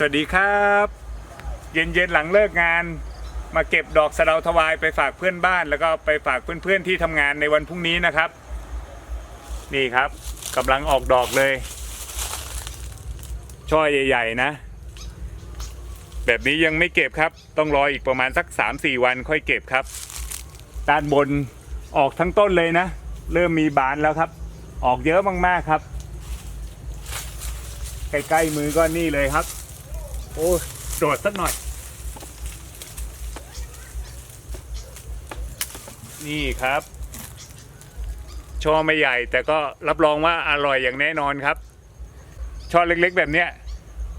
สวัสดีครับ เย็นๆหลังเลิกงาน มาเก็บดอกสะเดาทวายไปฝากเพื่อนบ้าน แล้วก็ไปฝากเพื่อนๆที่ทำงานในวันพรุ่งนี้นะครับ นี่ครับกำลังออกดอกเลย ช่อใหญ่ ๆ นะ แบบนี้ยังไม่เก็บครับ ต้องรออีกประมาณสัก 3-4 วันค่อยเก็บครับ ด้านบนออกทั้งต้นเลยนะ เริ่มมีบานแล้วครับ ออกเยอะมากๆครับใกล้ๆมือก็นี่เลยครับ โอ้ยโดดสักหน่อย นี่ครับช่อไม่ใหญ่ แต่ก็รับรองว่าอร่อยอย่างแน่นอนครับช่อเล็กๆ แบบเนี้ย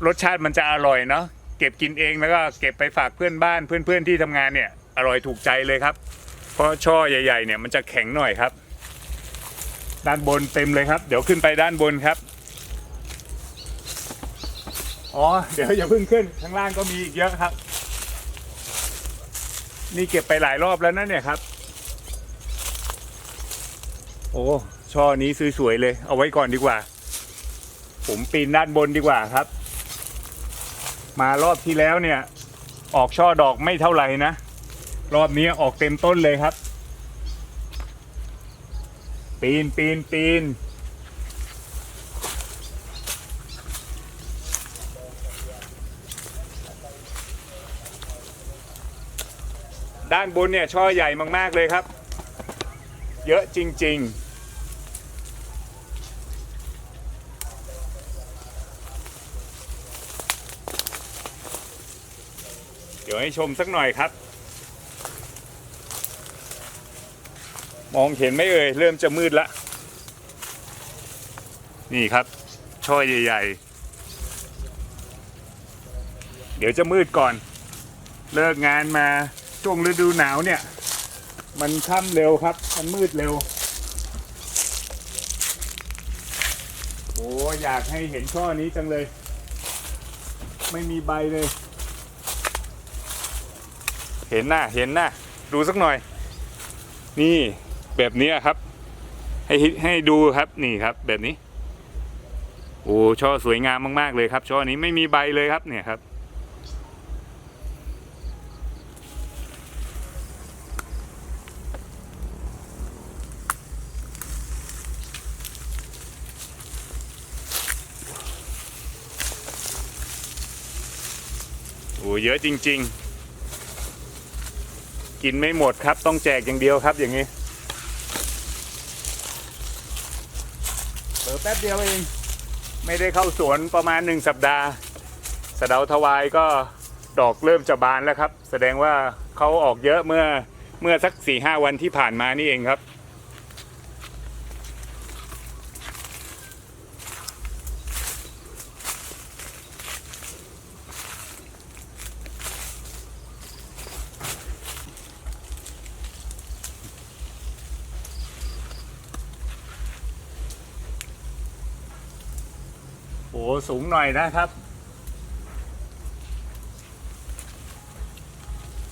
รสชาติมันจะอร่อยเนาะเก็บกินเองแล้วก็เก็บไปฝากเพื่อนบ้านเพื่อนๆที่ทำงานเนี่ยอร่อยถูกใจเลยครับ เพราะช่อใหญ่ ๆ เนี่ยมันจะแข็งหน่อยครับ ด้านบนเต็มเลยครับ เดี๋ยวขึ้นไปด้านบนครับ อ๋อ เดี๋ยวอย่าเพิ่งขึ้น ข้างล่างก็มีอีกเยอะครับ นี่เก็บไปหลายรอบแล้วนะเนี่ยครับ โอ้ช่อนี้สวยๆเลย เอาไว้ก่อนดีกว่า ผมปีนด้านบนดีกว่าครับ มารอบที่แล้วเนี่ย ออกช่อดอกไม่เท่าไหร่นะ รอบนี้ออกเต็มต้นเลยครับ ปีนปีนปีน ด้านบนเนี่ยช่อใหญ่มากๆเลยครับ เยอะจริง ๆเดี๋ยวให้ชมสักหน่อยครับ มองเห็นไหมเอ่ย เริ่มจะมืดละ นี่ครับ ช่อใหญ่ ๆ เดี๋ยวจะมืดก่อน เลิกงานมา ช่วงฤดูหนาวเนี่ย มันค่ำเร็วครับ มันมืดเร็ว โอ้อยากให้เห็นช่อนี้จังเลย ไม่มีใบเลย เห็นหน้าเห็นหน้าดูสักหน่อย นี่แบบนี้ครับ ให้ให้ดูครับนี่ครับ แบบนี้ โอ้ช่อสวยงามมาก ๆ เลยครับ ช่อนี้ไม่มีใบเลยครับเนี่ยครับ โอ้เยอะจริง ๆ กินไม่หมดครับ ต้องแจกอย่างเดียวครับอย่างนี้เปิดแป๊บเดียวเอง ไม่ได้เข้าสวนประมาณหนึ่งสัปดาห์สะเดาทวายก็ดอกเริ่มจะบานแล้วครับ แสดงว่าเขาออกเยอะเมื่อเมื่อสักสี่ห้าวันที่ผ่านมานี่เองครับ โอ้สูงหน่อยนะครับ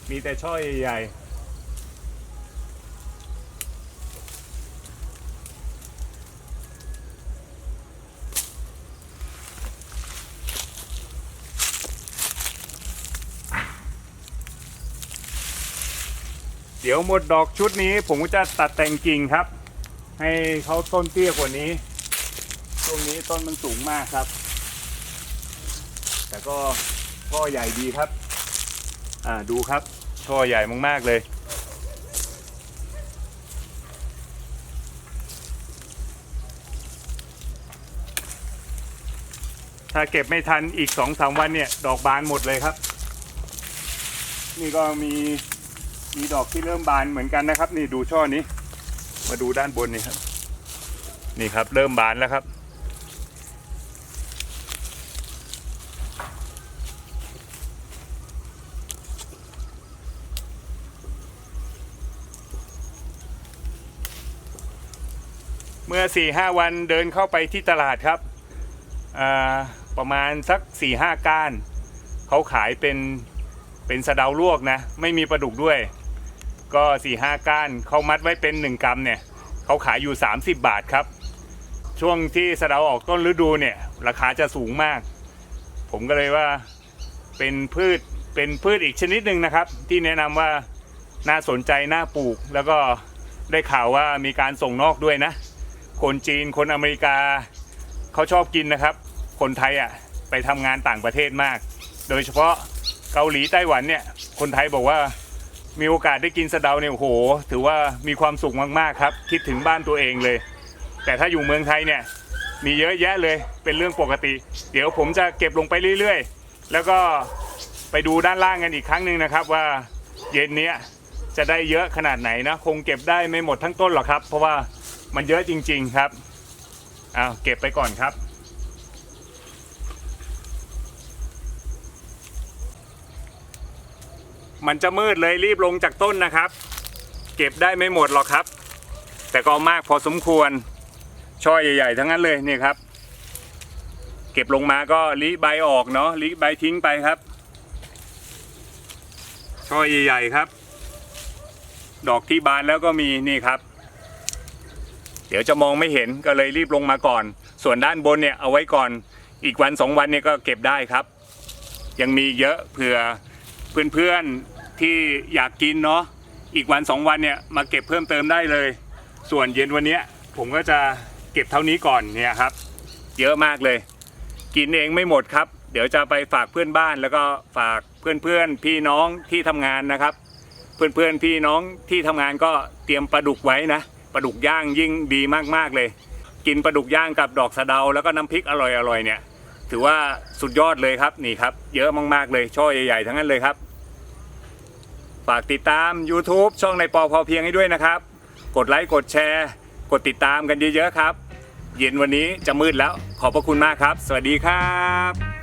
มีแต่ช่อใหญ่ๆเดี๋ยวหมดดอกชุดนี้ผมก็จะตัดแต่งกิ่งครับ ให้เขาต้นเตี้ยกว่านี้ ช่วงนี้ต้นมันสูงมากครับ แต่ก็ช่อใหญ่ดีครับ อ่าดูครับ ช่อใหญ่มากๆเลยถ้าเก็บไม่ทันอีกสองสามวันเนี่ย ดอกบานหมดเลยครับ นี่ก็มีมีดอกที่เริ่มบานเหมือนกันนะครับ นี่ดูช่อนี้ มาดูด้านบนนี่ครับ นี่ครับ เริ่มบานแล้วครับ เมื่อ4ี่ห้าวันเดินเข้าไปที่ตลาดครับประมาณสัก4ี่ห้าก้านเขาขายเป็นเป็นสะเดาลวกนะ ไม่มีปลาดุกด้วย ก็4ี่ห้าก้านเขามัดไว้เป็น 1กรัมเนี่ยเขาขายอยู่ 30 บาทครับ ช่วงที่สะเดาออกต้นฤดูเนี่ยราคาจะสูงมาก ผมก็เลยว่าเป็นพืชเป็นพืชอีกชนิดหนึ่งนะครับ ที่แนะนำว่าน่าสนใจน่าปลูกแล้วก็ได้ข่าวว่ามีการส่งนอกด้วยนะ คนจีนคนอเมริกาเขาชอบกินนะครับ คนไทยอะไปทำงานต่างประเทศมาก โดยเฉพาะเกาหลีไต้หวันเนี่ยคนไทยบอกว่ามีโอกาสได้กินสะเดาเนี่ยโอ้โห ถือว่ามีความสุขมากๆครับ คิดถึงบ้านตัวเองเลย แต่ถ้าอยู่เมืองไทยเนี่ยมีเยอะแยะเลยเป็นเรื่องปกติ เดี๋ยวผมจะเก็บลงไปเรื่อยๆ แล้วก็ไปดูด้านล่างกันอีกครั้งหนึ่งนะครับว่าเย็นนี้จะได้เยอะขนาดไหนนะ คงเก็บได้ไม่หมดทั้งต้นหรอกครับ เพราะว่า มันเยอะจริง ๆครับอ้าวเก็บไปก่อนครับ มันจะมืดเลยรีบลงจากต้นนะครับ เก็บได้ไม่หมดหรอกครับ แต่ก็มากพอสมควร ช่อใหญ่ๆ ทั้งนั้นเลยนี่ครับ เก็บลงมาก็ลิใบออกเนาะลิใบทิ้งไปครับ ช่อใหญ่ๆครับ ดอกที่บานแล้วก็มีนี่ครับ เดี๋ยวจะมองไม่เห็นก็เลยรีบลงมาก่อน ส่วนด้านบนเนี่ยเอาไว้ก่อน อีกวันสองวันเนี่ยก็เก็บได้ครับ ยังมีเยอะเผื่อเพื่อนๆที่อยากกินเนาะ อีกวันสองวันเนี่ยมาเก็บเพิ่มเติมได้เลย ส่วนเย็นวันนี้ผมก็จะเก็บเท่านี้ก่อนเนี่ยครับ เยอะมากเลย กินเองไม่หมดครับ เดี๋ยวจะไปฝากเพื่อนบ้านแล้วก็ฝากเพื่อนๆพี่น้องที่ทำงานนะครับ เพื่อนๆพี่น้องที่ทำงานก็เตรียมปลาดุกไว้นะ ลาดุกย่างยิ่งดีมากๆเลย กินปลาดุกย่างกับดอกสะเดา แล้วก็น้ำพริกอร่อยๆเนี่ยถือว่าสุดยอดเลยครับนี่ครับ เยอะมากๆเลยช่อใหญ่ๆทั้งนั้นเลยครับ ฝากติดตาม YouTube ช่องในปอพอเพียงให้ด้วยนะครับ กดไลค์กดแชร์ กดติดตามกันเยอะๆครับ เย็นวันนี้จะมืดแล้วขอบพระคุณมากครับ สวัสดีครับ